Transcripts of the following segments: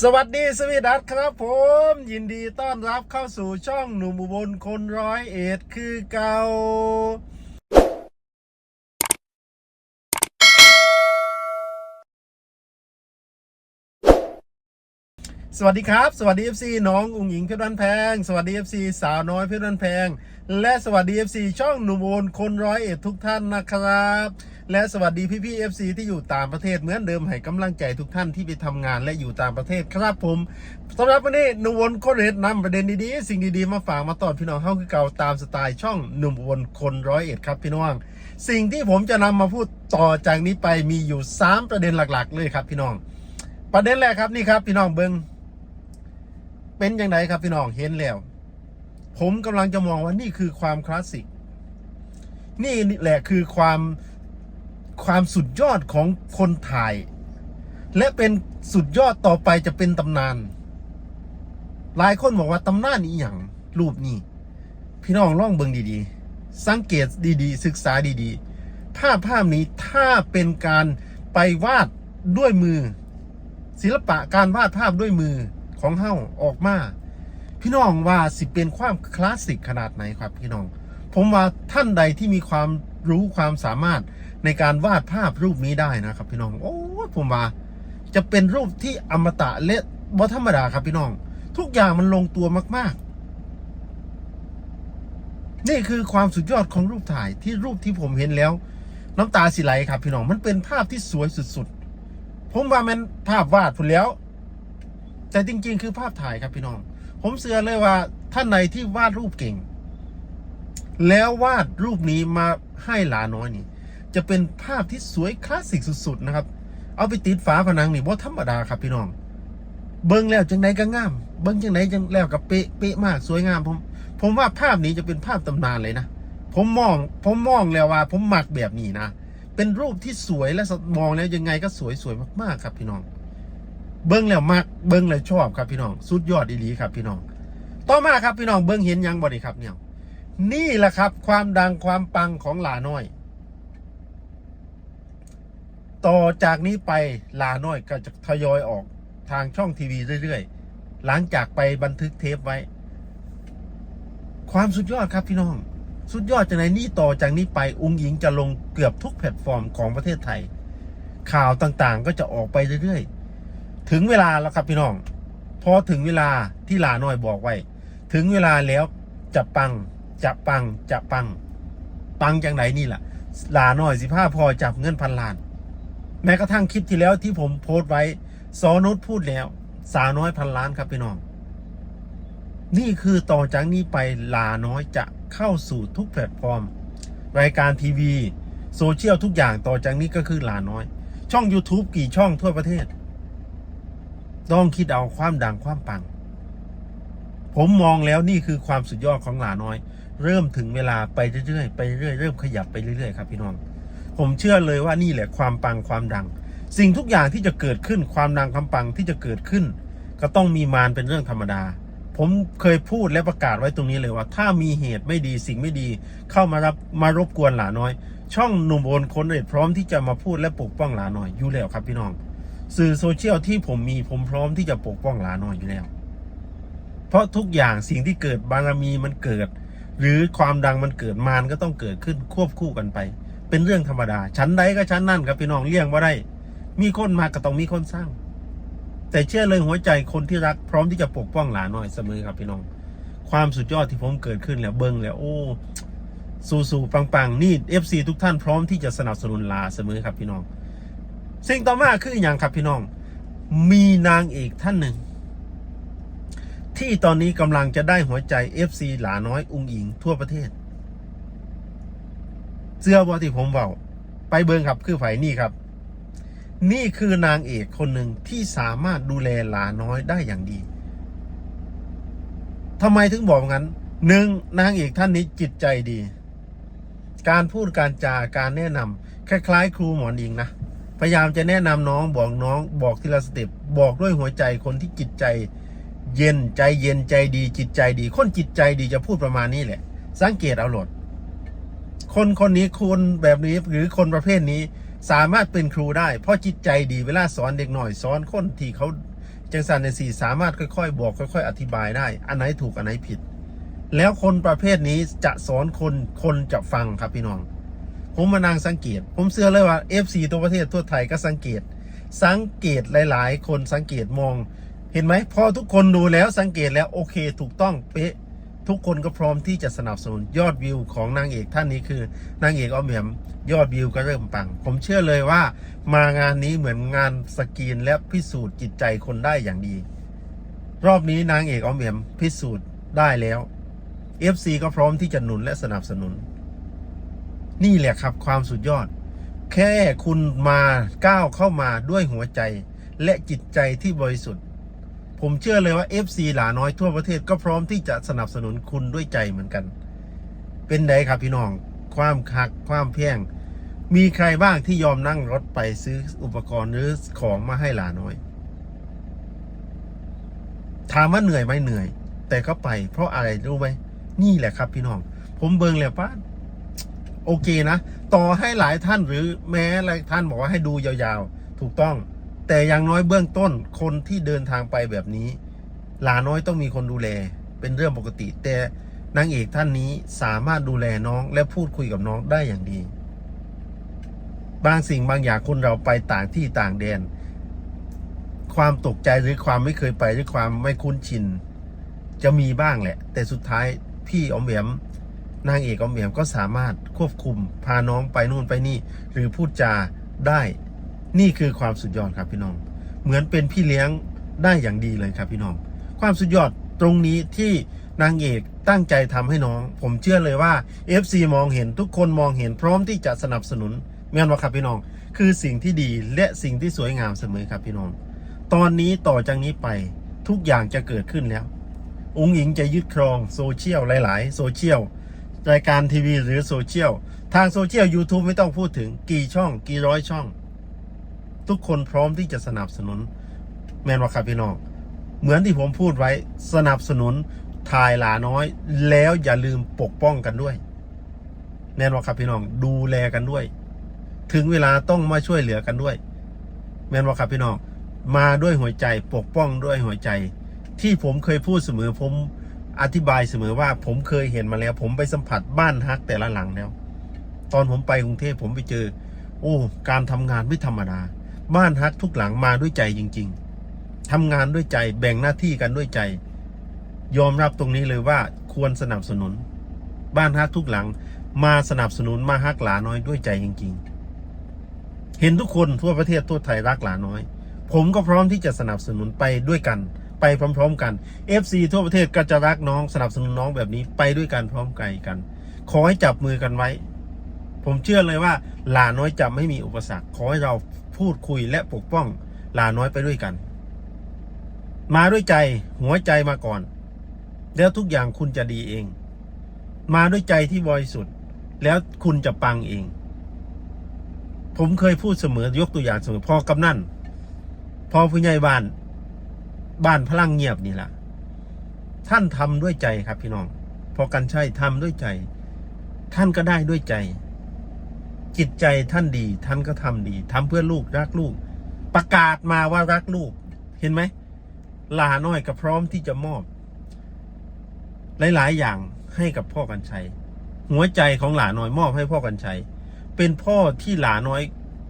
สวัสดีสวีดัสครับผม ยินดีต้อนรับเข้าสู่ช่องหนุ่มบุบลคนร้อยเอ็ดคือเก่า สวัสดีครับ สวัสดี FC น้องอุ๋งหญิงเพชรบ้านแพง สวัสดี FC สาวน้อยเพชรบ้านแพง และสวัสดี FC ช่องหนุ่มอุบลคนร้อยเอ็ดทุกท่านนะครับ และสวัสดีพี่พี่ FC ที่อยู่ต่างประเทศเหมือนเดิมให้กำลังใจทุกท่านที่ไปทำงานและอยู่ต่างประเทศครับผมสำหรับวันนี้หนุ่มอุบลคนร้อยเอ็ดนำประเด็นดีๆสิ่งดีๆมาฝากมาตอนพี่น้องเฮาคือเก่าตามสไตล์ช่องหนุ่มอุบลคนร้อยเอ็ดครับพี่น้อง สิ่งที่ผมจะนำมาพูดต่อจากนี้ไปมีอยู่ 3 ประเด็นหลัก ๆ เลยครับพี่น้อง ประเด็นแรกครับนี่ครับพี่น้องเบิง เป็นยังไงครับพี่น้องเห็นแล้ว ผมกำลังจะมองว่านี่คือความคลาสสิก นี่แหละคือความความสุดยอดของคนถ่าย และเป็นสุดยอดต่อไปจะเป็นตำนาน หลายคนบอกว่าตำนานนี้อย่างรูปนี้ พี่น้องลองเบิงดีๆ สังเกตดีๆ ศึกษาดีๆ ภาพภาพนี้ถ้าเป็นการไปวาดด้วยมือ ศิลปะการวาดภาพด้วยมือ ของเฮาออกมา พี่น้องว่าสิเป็นความคลาสสิกขนาดไหนครับพี่น้อง ผมว่าท่านใดที่มีความรู้ความสามารถในการวาดภาพรูปนี้ได้นะครับ พี่น้องโอ้ผมว่าจะเป็นรูปที่อมตะและบ่ธรรมดาครับพี่น้อง ทุกอย่างมันลงตัวมาก ๆ นี่คือความสุดยอดของรูปถ่ายที่รูปที่ผมเห็นแล้ว น้ำตาสิไหลครับพี่น้องมันเป็นภาพที่สวยสุด ๆ ผมว่ามันภาพวาดพุ่นแล้ว แต่จริง ๆ คือภาพถ่ายครับพี่น้อง ผมเชื่อเลยว่าท่านใดที่วาดรูปเก่ง แล้ววาดรูปนี้มาให้หลาน้อยนี่ จะเป็นภาพที่สวยคลาสสิกสุดๆนะครับ เอาไปติดฝาผนังนี่ว่าธรรมดาครับพี่น้อง เบิ้งแล้วจังไหนก็งาม เบิ้งจังไหนจังแล้วกับเป๊ะเป๊ะมากสวยงามผมผมว่าภาพนี้จะเป็นภาพตำนานเลยนะ ผมมองผมมองแล้วว่า ผมหมักแบบนี้นะ เป็นรูปที่สวยและมองแล้วยังไงก็สวยสวยมากๆครับพี่น้อง เบิ้งแล้วมักเบิ้งแล้วชอบครับพี่น้องสุดยอดอีหลีครับพี่น้อง ต่อมาครับพี่น้องเบิ้งเห็นยังบ่ดีครับเนี่ยนี่แหละครับ ความดังความปังของหลาน้อย ต่อจากนี้ไปหลาน้อยก็จะทยอยออกทางช่องทีวีเรื่อยๆ หลังจากไปบันทึกเทปไว้ ความสุดยอดครับพี่น้อง สุดยอดจากไหนนี่ต่อจากนี้ไปองค์หญิงจะลงเกือบทุกแพลตฟอร์มของประเทศไทย ข่าวต่างๆก็จะออกไปเรื่อยๆ ถึงเวลาแล้วครับพี่น้อง พอถึงเวลาที่หลาน้อยบอกไว้ ถึงเวลาแล้วจะปังจะปังจะปัง ปังจากไหนนี่แหละหลาน้อยสิผ้าพอจับเงินพันล้าน แม้กระทั่งคลิปที่แล้วที่ผมโพสต์ไว้ซอนุชพูดแล้ว สาวน้อยพันล้านครับพี่น้อง นี่คือต่อจากนี้ไปลาน้อยจะเข้าสู่ทุกแพลตฟอร์ม รายการทีวี โซเชียลทุกอย่างต่อจากนี้ก็คือลาน้อย ช่อง YouTube กี่ช่องทั่วประเทศ ต้องคิดเอาความดังความปัง ผมมองแล้วนี่คือความสุดยอดของหลาน้อย เริ่มถึงเวลาไปเรื่อยๆไปเรื่อยๆเริ่มขยับไปเรื่อยๆครับพี่น้อง ผมเชื่อเลยว่านี่แหละความปังความดัง สิ่งทุกอย่างที่จะเกิดขึ้นความดังความปังที่จะเกิดขึ้น ก็ต้องมีมารเป็นเรื่องธรรมดา ผมเคยพูดและประกาศไว้ตรงนี้เลยว่า ถ้ามีเหตุไม่ดีสิ่งไม่ดี เข้ามารับมารบกวนหลาน้อย ช่องหนุ่มโอนคนเด็ดพร้อมที่จะมาพูดและปกป้องหลาน้อยอยู่แล้วครับพี่น้อง สื่อโซเชียลที่ผมมีผมพร้อมที่จะปกป้องหลาน้อยอยู่แล้ว เพราะทุกอย่างสิ่งที่เกิดบารมีมันเกิด หรือความดังมันเกิดมารก็ต้องเกิดขึ้นควบคู่กันไป เป็นเรื่องธรรมดา ชั้นใดก็ชั้นนั่นครับพี่น้องเลี่ยงว่าได้ มีคนมาก็ต้องมีคนสร้าง แต่เชื่อเลยหัวใจคนที่รักพร้อมที่จะปกป้องหลานหน่อยเสมอครับพี่น้อง ความสุดยอดที่ผมเกิดขึ้นแล้วเบิ้งแล้วโอ้สู่สู่ปังปังนี่เอฟซีทุกท่านพร้อมที่จะสนับสนุนลาเสมอครับพี่น้อง สิ่งต่อมาคืออย่างครับพี่น้อง มีนางเอกท่านหนึ่ง ที่ตอนนี้กำลังจะได้หัวใจ FC หลาน้อยอุงอิงทั่วประเทศเสื้อบอที่ผมเบาไปเบิงครับคือไผนี่ครับ นี่คือนางเอกคนหนึ่งที่สามารถดูแลหลาน้อยได้อย่างดีทำไมถึงบอกงั้นหนึ่งนางเอกท่านนี้จิตใจดี การพูดการจาการแนะนำคล้ายๆ ครูหมอนอิงนะ พยายามจะแนะนำน้องบอกน้องบอกทีละสเต็ปบอกด้วยหัวใจคนที่จิตใจ เย็นใจเย็นใจดี จิตใจดี คนจิตใจดีจะพูดประมาณนี้แหละ สังเกตเอาหลด คนคนนี้คนแบบนี้หรือคนประเภทนี้สามารถเป็นครูได้ เพราะจิตใจดีเวลาสอนเด็กหน่อยสอนคนที่เขาจังสันในสี่สามารถค่อยๆ บอกค่อย ๆ อธิบายได้ อันไหนถูกอันไหนผิด แล้วคนประเภทนี้จะสอนคนคนจะฟังครับพี่น้อง ผมมานั่งสังเกต ผมเชื่อเลยว่า FC ตัวประเทศทั่วไทยก็สังเกต สังเกตหลาย ๆ คนสังเกตมอง เห็นไหมพอทุกคนดูแล้วสังเกตแล้วโอเค ถูกต้องเป๊ะทุกคนก็พร้อมที่จะสนับสนุนยอดวิวของนางเอกท่านนี้คือนางเอกอ้อมแหมมยอดวิวก็เริ่มปัง ผมเชื่อเลยว่ามางานนี้เหมือนงานสกรีนและพิสูจน์จิตใจคนได้อย่างดี รอบนี้นางเอกอ้อมแหมพิสูจน์ได้แล้ว FC ก็พร้อมที่จะหนุนและสนับสนุน นี่แหละครับความสุดยอด แค่คุณมาก้าวเข้ามาด้วยหัวใจ และจิตใจที่บริสุทธิ์ ผมเชื่อเลยว่า FC หลาน้อยทั่วประเทศก็พร้อมที่จะสนับสนุนคุณด้วยใจเหมือนกัน เป็นไดครับพี่น้อง ความคักความเพียง มีใครบ้างที่ยอมนั่งรถไปซื้ออุปกรณ์หรือของมาให้หลาน้อยถามว่าเหนื่อยไหมเหนื่อย แต่ก็ไป เพราะอะไรรู้ไหมนี่แหละครับพี่น้อง ผมเบิงแล้วป้า โอเคนะ ต่อให้หลายท่านหรือแม้หลายท่านบอกว่าให้ดูยาวๆ ถูกต้อง แต่อย่างน้อยเบื้องต้นคนที่เดินทางไปแบบนี้ หลาน้อยต้องมีคนดูแล เป็นเรื่องปกติ แต่นางเอกท่านนี้สามารถดูแลน้องและพูดคุยกับน้องได้อย่างดี บางสิ่งบางอย่างคนเราไปต่างที่ต่างแดน ความตกใจหรือความไม่เคยไปหรือความไม่คุ้นชิน จะมีบ้างแหละ แต่สุดท้ายพี่อมแหมม นางเอกอมแหมมก็สามารถควบคุมพาน้องไปนู่นไปนี่ หรือพูดจาได้นี่คือความสุดยอดครับพี่น้อง เหมือนเป็นพี่เลี้ยงได้อย่างดีเลยครับพี่น้อง ความสุดยอดตรงนี้ที่นางเอกตั้งใจทำให้น้อง ผมเชื่อเลยว่า FC มองเห็นทุกคนมองเห็นพร้อมที่จะสนับสนุนแม่นว่าครับพี่น้อง คือสิ่งที่ดีและสิ่งที่สวยงามเสมอครับพี่น้อง ตอนนี้ต่อจากนี้ไปทุกอย่างจะเกิดขึ้นแล้ว องค์หญิงจะยึดครองโซเชียลหลาย ๆ โซเชียล รายการทีวีหรือโซเชียลทางโซเชียล YouTube ไม่ต้องพูดถึงกี่ช่อง กี่ร้อยช่อง ทุกคนพร้อมที่จะสนับสนุน แมนว่าครับพี่น้องเหมือนที่ผมพูดไว้สนับสนุนถ่ายหลาน้อย แล้วอย่าลืมปกป้องกันด้วย แน่นว่าครับพี่น้องดูแลกันด้วย ถึงเวลาต้องมาช่วยเหลือกันด้วย แม่นว่าครับพี่น้องมาด้วยหัวใจปกป้องด้วยหัวใจ ที่ผมเคยพูดเสมอผม อธิบายเสมอว่าผมเคยเห็นมาแล้ว ผมไปสัมผัสบ้านฮักแต่ละหลังแล้ว ตอนผมไปกรุงเทพผมไปเจอ โอ้ การทำงานไม่ธรรมดา บ้านฮักทุกหลังมาด้วยใจจริง ๆทำงานด้วยใจแบ่งหน้าที่กันด้วยใจ ยอมรับตรงนี้เลยว่าควรสนับสนุน บ้านฮักทุกหลัง มาสนับสนุนมาฮักหลาน้อยด้วยใจจริง ๆ เห็นทุกคนทั่วประเทศทั่วไทยรักหลาน้อย ผมก็พร้อมที่จะสนับสนุนไปด้วยกัน ไปพร้อม ๆ กัน FC ทั่วประเทศก็จะรักน้องสนับสนุนน้องแบบนี้ไปด้วยกันพร้อมกันกัน ขอให้จับมือกันไว้ ผมเชื่อเลยว่าหลาน้อยจะไม่มีอุปสรรค ขอให้เราพูดคุยและปกป้องหลาน้อยไปด้วยกัน มาด้วยใจหัวใจมาก่อน แล้วทุกอย่างคุณจะดีเอง มาด้วยใจที่บริสุทธิ์แล้วคุณจะปังเอง ผมเคยพูดเสมอยกตัวอย่างเสมอพอกำนั่นพอผู้ใหญ่บ้าน บ้านพลังเงียบนี่แหละท่านทำด้วยใจครับพี่น้อง พอกันใช่ทำด้วยใจ ท่านก็ได้ด้วยใจ จิตใจท่านดี ท่านก็ทำดีทำเพื่อลูกรักลูก ประกาศมาว่ารักลูก เห็นไหมหลาน้อยก็พร้อมที่จะมอบ หลาย ๆ อย่างให้กับพ่อกันชัย หัวใจของหลาน้อยมอบให้พ่อกันชัย เป็นพ่อที่หลาน้อย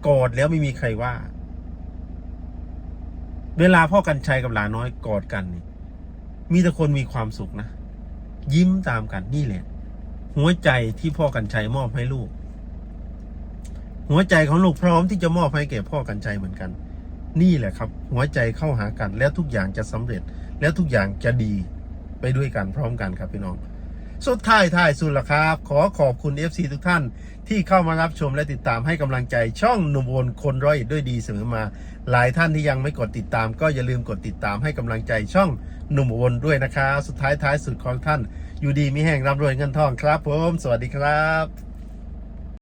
กอดแล้วไม่มีใครว่า เวลาพ่อกันชัยกับหลาน้อยกอดกันนี่มีแต่คนมีความสุขนะ ยิ้มตามกันนี่แหละ หัวใจที่พ่อกันชัยมอบให้ลูก หัวใจของลูกพร้อมที่จะมอบให้แก่พ่อกันชัยเหมือนกัน นี่แหละครับ หัวใจเข้าหากันแล้วทุกอย่างจะสำเร็จ แล้วทุกอย่างจะดีไปด้วยกันพร้อมกันครับพี่น้อง สุดท้ายท้ายสุดละครับ ขอขอบคุณ FC ทุกท่านที่เข้ามารับชมและติดตามให้กำลังใจช่องหนุ่มโอนคนร้อยด้วยดีเสมอมา หลายท่านที่ยังไม่กดติดตาม ก็อย่าลืมกดติดตามให้กำลังใจช่องหนุ่มโอนด้วยนะครับสุดท้ายท้ายสุดของท่าน อยู่ดีมีแห่งร่ำรวยเงินทองครับผม สวัสดีครับ